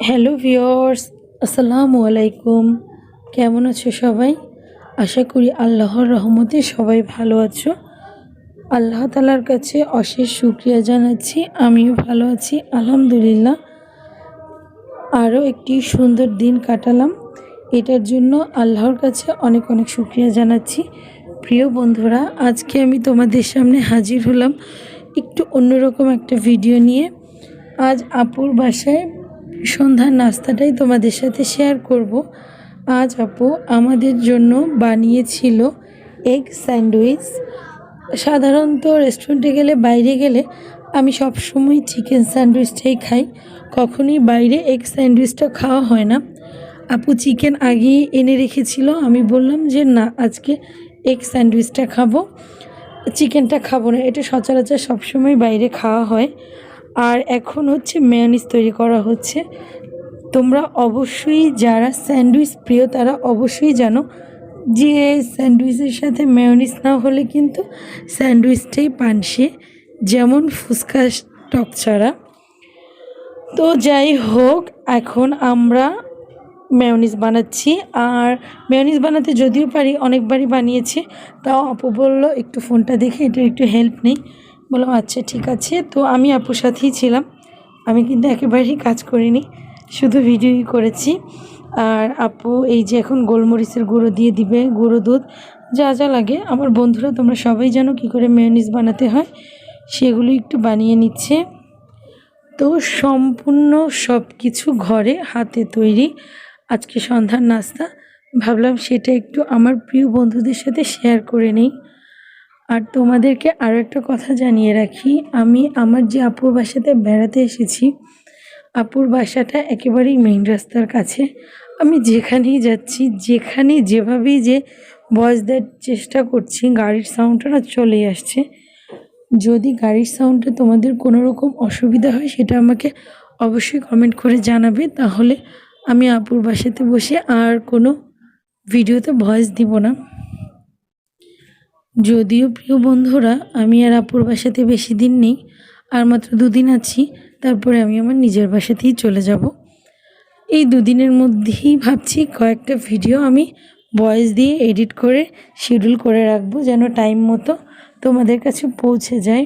Hello viewers আসসালামু আলাইকুম। কেমন আছো সবাই? আশা করি আল্লাহর রহমতে সবাই ভালো আছো। আল্লাহ তালার কাছে অশেষ শুক্রিয়া জানাচ্ছি, আমিও ভালো আছি, আলহামদুলিল্লাহ। আরও একটি সুন্দর দিন কাটালাম। এটার জন্য আল্লাহর কাছে অনেক অনেক শুক্রিয়া জানাচ্ছি। প্রিয় বন্ধুরা, আজকে আমি তোমাদের সামনে হাজির হলাম একটু অন্যরকম একটা ভিডিও নিয়ে। আজ আপুর বাসায় সন্ধ্যার নাস্তাটাই তোমাদের সাথে শেয়ার করব। আজ আপু আমাদের জন্য বানিয়েছিল এগ স্যান্ডউইচ সাধারণত রেস্টুরেন্টে গেলে, বাইরে গেলে আমি সবসময় চিকেন স্যান্ডউইচটাই খাই। কখনোই বাইরে এগ স্যান্ডউইচটা খাওয়া হয় না। আপু চিকেন আগেই এনে রেখেছিল। আমি বললাম যে, না, আজকে এগ স্যান্ডউইচটা খাব। চিকেনটা খাব না। এটা সচরাচর সবসময় বাইরে খাওয়া হয়। আর এখন হচ্ছে মেয়নিজ তৈরি করা হচ্ছে। তোমরা অবশ্যই যারা স্যান্ডউইচ প্রিয়, তারা অবশ্যই জানো যে স্যান্ডউইচের সাথে মেয়নিজ না হলে কিন্তু স্যান্ডউইচটাই পানসে, যেমন ফুচকা টক ছাড়া। তো যাই হোক, এখন আমরা মেয়নিজ বানাচ্ছি। আর মেয়নিজ বানাতে যদিও পারি, অনেকবারই বানিয়েছি, তাও আপু বলল একটু ফোনটা দেখে এটা একটু হেল্প নেই। বললাম আচ্ছা ঠিক আছে। তো আমি আপুর সাথেই ছিলাম। আমি কিন্তু একেবারেই কাজ করিনি, শুধু ভিডিওই করেছি। আর আপু এই যে এখন গোলমরিচের গুঁড়ো দিয়ে দিবে, গুঁড়ো দুধ, যা যা লাগে। আমার বন্ধুরা, তোমরা সবাই জানো কী করে মেয়নিজ বানাতে হয়? সেগুলো একটু বানিয়ে নিচ্ছে। তো সম্পূর্ণ সব কিছু ঘরে, হাতে তৈরি। আজকে সন্ধ্যার নাস্তা। ভাবলাম সেটা একটু আমার প্রিয় বন্ধুদের সাথে শেয়ার করে নেই। আর তোমাদেরকে আরও একটা কথা জানিয়ে রাখি, আমি আমার যে আপুর বাসাতে বেড়াতে এসেছি, আপুর বাসাটা একেবারেই মেইন রাস্তার কাছে। আমি যেখানেই যাচ্ছি, যেখানে যেভাবেই যে ভয়েস দেওয়ার চেষ্টা করছি, গাড়ির সাউন্ডটা না চলেই আসছে। যদি গাড়ির সাউন্ডে তোমাদের কোনো রকম অসুবিধা হয়, সেটা আমাকে অবশ্যই কমেন্ট করে জানাবে। তাহলে আমি আপুর বাসাতে বসে আর কোনো ভিডিওতে ভয়েস দিব না। যদিও প্রিয় বন্ধুরা, আমি আর আপুর বাসাতে বেশি দিন নেই, আর মাত্র দুদিন আছি, তারপরে আমি আমার নিজের বাসাতেই চলে যাব। এই দুদিনের মধ্যেই ভাবছি কয়েকটা ভিডিও আমি ভয়েস দিয়ে এডিট করে শিডিউল করে রাখব, যেন টাইম মতো তোমাদের কাছে পৌঁছে যায়।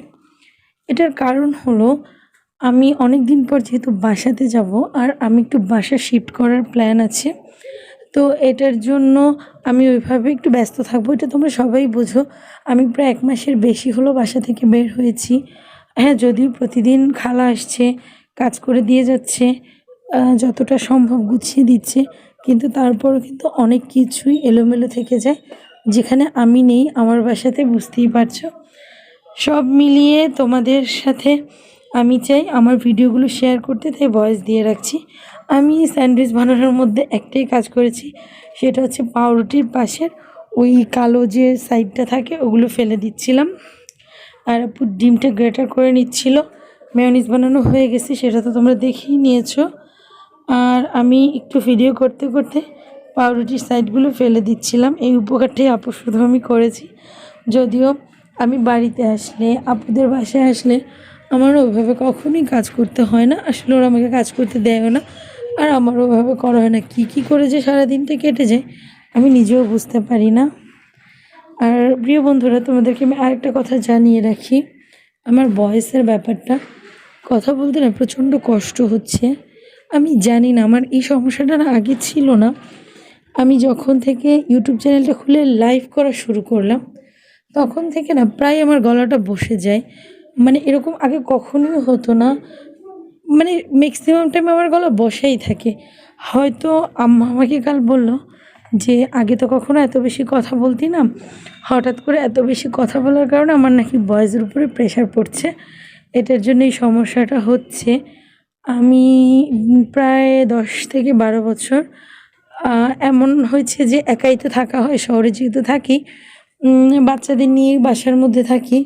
এটার কারণ হলো, আমি অনেক দিন পর যেহেতু বাসাতে যাব, আর আমি একটু বাসা শিফট করার প্ল্যান আছে তো এটার জন্য আমি ওইভাবে একটু ব্যস্ত থাকব, এটা তোমরা সবাই বোঝো। আমি প্রায় এক মাসের বেশি হলো বাসা থেকে বের হয়েছি। হ্যাঁ যদিও প্রতিদিন খালা আসছে, কাজ করে দিয়ে যাচ্ছে যতটা সম্ভব গুছিয়ে দিচ্ছে, কিন্তু তারপরও কিন্তু অনেক কিছুই এলোমেলো থেকে যায়, যেখানে আমি নেই, আমার বাসাতে বুঝতেই পারছ। সব মিলিয়ে তোমাদের সাথে আমি চাই আমার ভিডিওগুলো শেয়ার করতে, তাই ভয়েস দিয়ে রাখছি। আমি স্যান্ডউইচ বানানোর মধ্যে একটাই কাজ করেছি, সেটা হচ্ছে পাউরুটির পাশের ওই কালো যে সাইডটা থাকে, ওগুলো ফেলে দিচ্ছিলাম। আর আপু ডিমটা গ্রেটার করে নিচ্ছিল। মেয়নিজ বানানো হয়ে গেছে, সেটা তো তোমরা দেখেই নিয়েছো। আর আমি একটু ভিডিও করতে করতে পাউরুটির সাইডগুলো ফেলে দিচ্ছিলাম। এই উপকারটাই আপু শুধু আমি করেছি। যদিও আমি বাড়িতে আসলে, আপুদের বাসায় আসলে আমার ওইভাবে কখনোই কাজ করতে হয় না। আসলে ওরা আমাকে কাজ করতে দেয়ও না। আর আমার ওভাবে করা হয় না। কী কী করে যে সারাদিনটা কেটে যায়, আমি নিজেও বুঝতে পারি না। আর প্রিয় বন্ধুরা, তোমাদেরকে আমি আরেকটা কথা জানিয়ে রাখি। আমার বয়সের ব্যাপারটা, কথা বলতে না প্রচণ্ড কষ্ট হচ্ছে। আমি জানি না, আমার এই সমস্যাটা না আগে ছিল না। আমি যখন থেকে ইউটিউব চ্যানেলটা খুলে লাইভ করা শুরু করলাম, তখন থেকে না প্রায় আমার গলাটা বসে যায়। মানে এরকম আগে কখনোই হতো না মানে ম্যাক্সিমাম টাইম আমার গলা বসেই থাকে। হয়তো আম্মা আমাকে কাল বলল যে, আগে তো কখনো এত বেশি কথা বলতি না। হঠাৎ করে এত বেশি কথা বলার কারণে আমার নাকি বয়েজের উপরে প্রেশার পড়ছে। এটার জন্য এই সমস্যাটা হচ্ছে। আমি প্রায় দশ থেকে বারো বছর এমন হয়েছে যে, একাই তো থাকা হয়, শহরে যেহেতু থাকি বাচ্চাদের নিয়ে বাসার মধ্যে থাকি।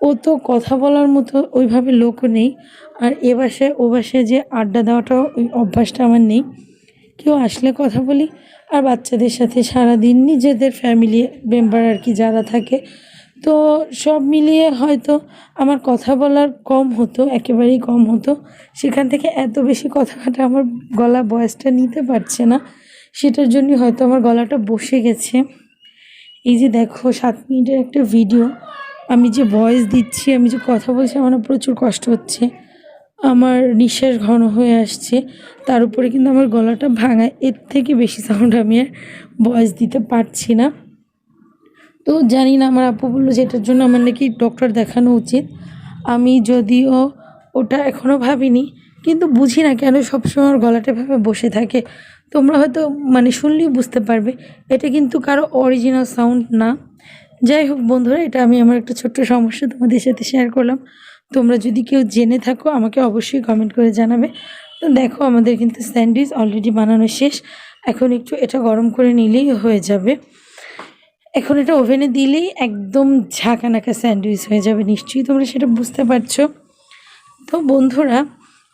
ও তো কথা বলার মতো ওইভাবে লোকও নেই। আর এ বাসায় ও বাসায় যে আড্ডা দেওয়াটাও ওই অভ্যাসটা আমার নেই। কেউ আসলে কথা বলি, আর বাচ্চাদের সাথে সারাদিন নিজেদের ফ্যামিলি মেম্বার আর কি যারা থাকে, তো সব মিলিয়ে হয়তো আমার কথা বলার কম হতো, একেবারেই কম হতো। সেখান থেকে এত বেশি কথা কাটা আমার গলা ভয়েসটা নিতে পারছে না, সেটার জন্যই হয়তো আমার গলাটা বসে গেছে। এই যে দেখো, সাত মিনিটের একটা ভিডিও আমি যে ভয়েস দিচ্ছি, আমি যে কথা বলছি, আমার প্রচুর কষ্ট হচ্ছে। আমার নিঃশ্বাস ঘন হয়ে আসছে। তার উপরে কিন্তু আমার গলাটা ভাঙা এর থেকে বেশি সাউন্ড আমি আর ভয়েস দিতে পারছি না। তো জানি না আমার আপু বলল যে এটার জন্য আমার নাকি ডক্টর দেখানো উচিত। আমি যদিও ওটা এখনও ভাবিনি, কিন্তু বুঝি না কেন সবসময় আমার গলাটা ভাবে বসে থাকে। তোমরা হয়তো মানে শুনলেই বুঝতে পারবে, এটা কিন্তু কারও অরিজিনাল সাউন্ড না। যাই হোক বন্ধুরা, এটা আমি আমার একটা ছোট্ট সমস্যা তোমাদের সাথে শেয়ার করলাম। তোমরা যদি কেউ জেনে থাকো, আমাকে অবশ্যই কমেন্ট করে জানাবে। তো দেখো, আমাদের কিন্তু স্যান্ডউইচ অলরেডি বানানো শেষ। এখন একটু এটা গরম করে নিলেই হয়ে যাবে। এখন এটা ওভেনে দিলেই একদম ঝাঁকানাকা স্যান্ডউইচ হয়ে যাবে, নিশ্চয়ই তোমরা সেটা বুঝতে পারছ। তো বন্ধুরা,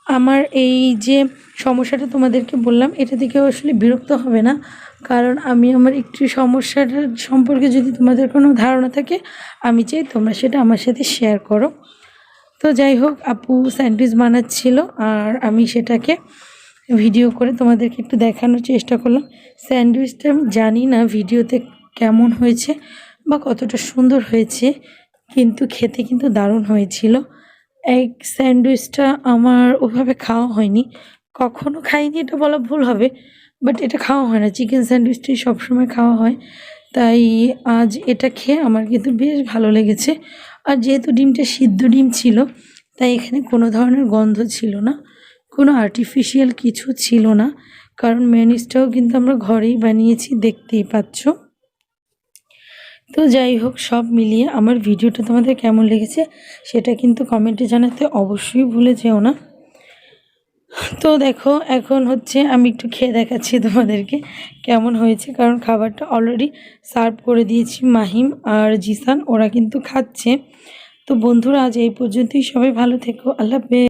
আমার এই যে সমস্যাটা তোমাদেরকে বললাম, এটা থেকে আসলে বিরক্ত হবে না। কারণ আমি আমার একটু সমস্যাটার সম্পর্কে যদি তোমাদের কোনো ধারণা থাকে, আমি চাই তোমরা সেটা আমার সাথে শেয়ার করো। তো যাই হোক, আপু স্যান্ডউইচ বানাচ্ছিল আর আমি সেটাকে ভিডিও করে তোমাদেরকে একটু দেখানোর চেষ্টা করলাম। স্যান্ডউইচটা আমি জানি না ভিডিওতে কেমন হয়েছে বা কতটা সুন্দর হয়েছে, কিন্তু খেতে কিন্তু দারুণ হয়েছিল। এক স্যান্ডউইচটা আমার ওভাবে খাওয়া হয়নি, কখনো খাইনি, এটা বলা ভুল হবে। বাট এটা খাওয়া হয় না। চিকেন স্যান্ডউইচটাই সবসময় খাওয়া হয়। তাই আজ এটা খেয়ে আমার কিন্তু বেশ ভালো লেগেছে। আর যেহেতু ডিমটা সিদ্ধ ডিম ছিল, তাই এখানে কোনো ধরনের গন্ধ ছিল না। কোনো আর্টিফিশিয়াল কিছু ছিল না। কারণ মেয়নিজটাও কিন্তু আমরা ঘরেই বানিয়েছি, দেখতেই পাচ্ছ। তো যাই হোক, সব মিলিয়ে আমার ভিডিওটা তোমাদের কেমন লেগেছে, সেটা কিন্তু কমেন্টে জানাতে অবশ্যই ভুলে যেও না। তো দেখো, এখন হচ্ছে আমি একটু খেয়ে দেখাচ্ছি তোমাদেরকে কেমন হয়েছে। কারণ খাবারটা অলরেডি সার্ভ করে দিয়েছি মাহিম আর জিসান, ওরা কিন্তু খাচ্ছে। তো বন্ধুরা, আজ এই পর্যন্তই। সবাই ভালো থেকো। আল্লাহ